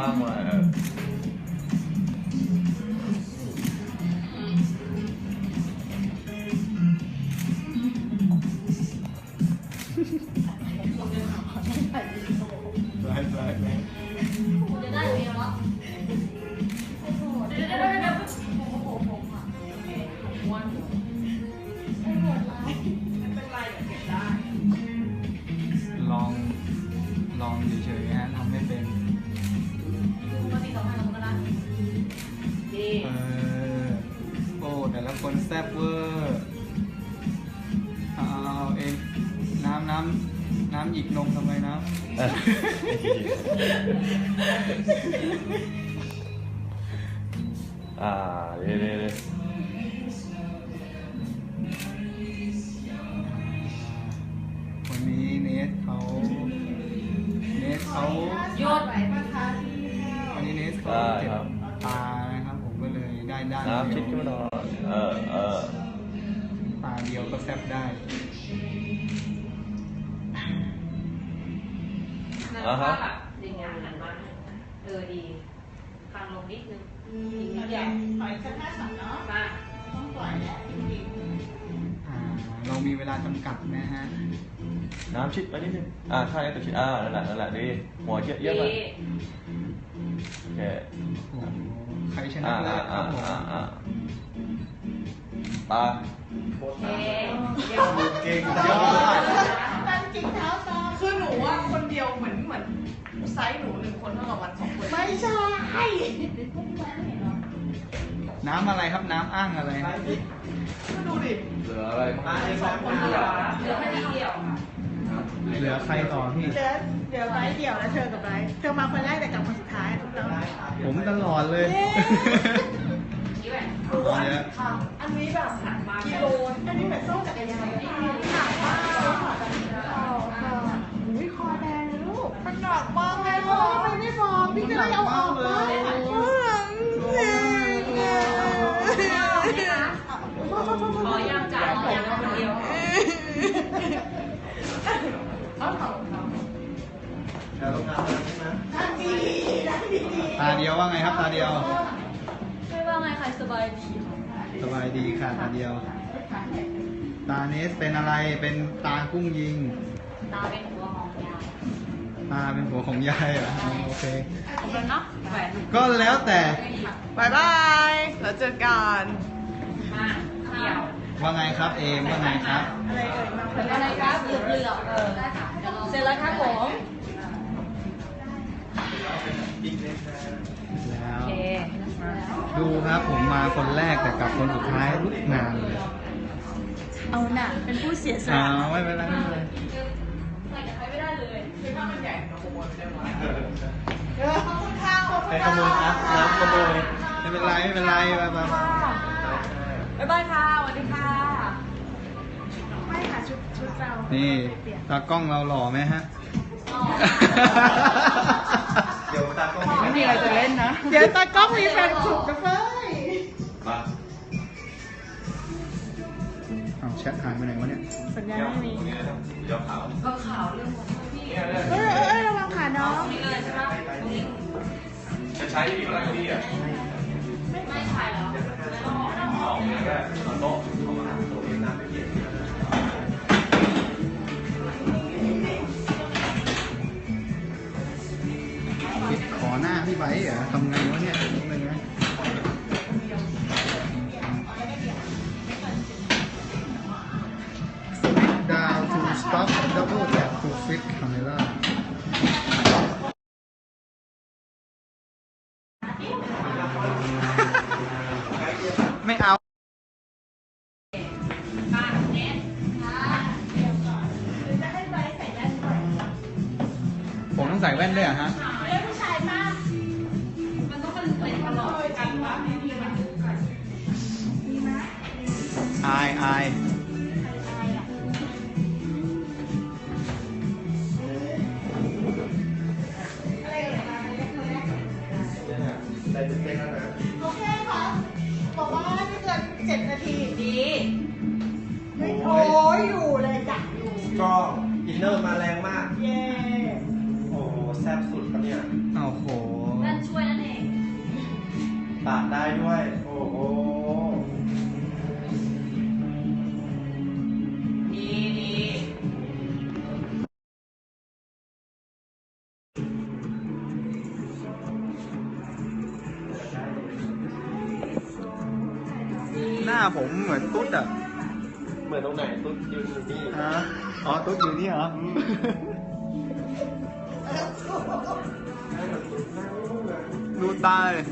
mama. Uh, คนแซ่บเวอร์เอาเอาเองน้ำน้ำน้ำหยิกนมทำไมน้เอออ่าเรื่อยๆ ซ่บได้อ่าฮะแบบดึงงานหันมาเออดีฟังลงนิดนึงอีกนิดเดียวถอยสักห้าสองเนาะมาต้องปล่อยแล้วจริงอ่าเรามีเวลาจำกัดนะฮะ น้ำชิดมานิดนึง อ่าใช่ตัวชิด อ่า นั่นแหละนั่นแหละดีหัวเยอะเยอะไปดีโอเคโอ้โหใครชนะอ่าเลิอ่าศคอ่ารับผมอ่าอ่า ตาโอเคเดี๋ยวเก่งยอดๆตั้งจิกเท้าตาคือหนูว่าคนเดียวเหมือนเหมือนไซส์หนูหนึ่งคนเท่ากับวันสองคนไม่ใช่น้ำอะไรครับน้ำอ้างอะไรครับก็ดูดิเหลืออะไรบ้างสองคนเดียวเหลือแค่นิดเดียวเหลือใครต่อพี่เดี๋ยวเดี๋ยวไบร์ทเดี่ยวแล้วเธอกับไบร์ทเธอมาคนแรกแต่กลับคนสุดท้ายแล้วผมตลอดเลย นี่ะอันนี้แบบหันมากิโลอันนี้แบบส้มจักรยานหนักมากอุ้ยคอแดงเลยลูกมันหนักมากเลยโอ้ยไม่ได้บอกพี่จะได้เอาออกเลยขอยังจ่ายยังคนเดียวนั่งดีๆนั่งดีตาเดียวว่าไงครับตาเดียว สบายดีสบายดีค่ะตาเดียว ตาเนสเป็นอะไรเป็นตากุ้งยิง ตาเป็นหัวของยายตาเป็นหัวของยายเหรออ๋อโอเค ขอบคุณเนาะแหวนก็แล้วแต่บายบาย แล้วเจอกันมาเดี่ยว ว่าไงครับเอมว่าไงครับๆอะไรเอ่ยมาคนอะไรครับเหลือบเหลือบเออเสร็จแล้วครับผม แล้ว โอเค ดูครับผมมาคนแรกแต่กลับคนสุดท้ายทุกงานเลยเอาหน่ะเป็นผู้เสียสอ้าละวไม่เป็นไรไม่เป็นไรใส่กับใครไม่ได้เลยคือถ้ามันใหญ่หนูขโมยไปได้ไหมเออขอบคุณค่ะขอบคุณไปขโมยครับน้ำขโมยไม่เป็นไรไม่เป็นไรไปไปไปบ๊ายบายค่ะสวัสดีค่ะไม่ค่ะชุดชุดเรานี่เปลี่ยนตากล้องเราหล่อไหมฮะเดี๋ยว ตากล้องไม่มีอะไรจะเล่นนะ เดี๋ยวตากล้องมีแฟนคลับนะเฟ้ยมาอ้าวแชทหายไปไหนวะเนี่ยสัญญาณไม่มีเดี๋ยวขาวก็ข่าวเรื่องของพี่เอ้ยเอ้ยเอ้ยระวังขาน้องนี่เลยใช่ปะนี่จะใช้ที่อะไรก็ดีอะไม่ใช่เหรอ ปิดขอหน้าพี่ไบเหรอทำไงวะเนี่ยทำไงวะ down to stop double tap to fit camera ไม่เอาผมต้องใส่แว่นด้วยเหรอะฮะ อายอายโอเคค่ะบอกว่าไม่เกินเจ็ดนาทีดีไม่โอ้ยอยู่เลยจ้ะอยู่ก็อินเนอร์มาแรงมาก เย่โอ้โหแซ่บสุดครับเนี่ยโอ้โหนั่นช่วยนั่นเองปาดได้ด้วย น้าผมเหมือนตุ๊ดอะเหมือนตรงไหนตุ๊ดอยู่นี่ฮะอ๋อตุ๊ดอยู่นี่เหรอดูตาเลย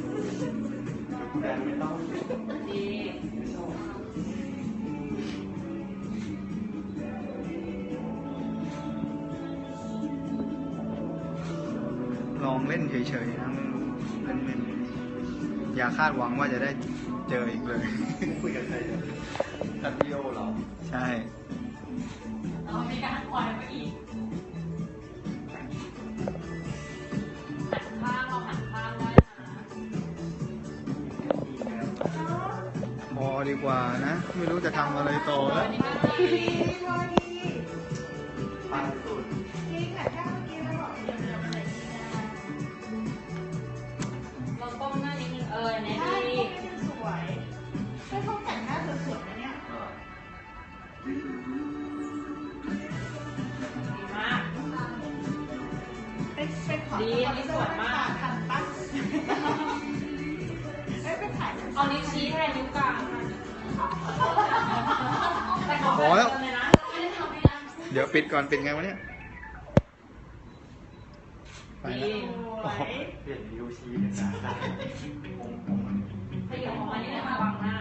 ลองเล่นเฉยๆนะเล่นๆ อย่าคาดหวังว่าจะได้เจออีกเลยคุยกับใครเนี่ยกับพี่โอเหรอใช่เรามีการปล่อยมาอีกหันข้างเราหันข้างได้นะพอดีกว่านะ ไม่รู้จะทำอะไรต่ออัแล้วนนี้ก็ดีดีพอดี ปันสุด จริงอะถ้ ดีอันนี้สวยมากทันปั้นเอ้ยไปถ่ายอานี้ชี้แทนนิ้วกลางแอพอแล้วเยเดี๋ยวปิดก่อน ปิดไงวะเนี่ย ไปแล้วเปลี่ยนนิ้วชี้เป็นหน้าตขยาบออกมาเนี่ยมาะวางหน้า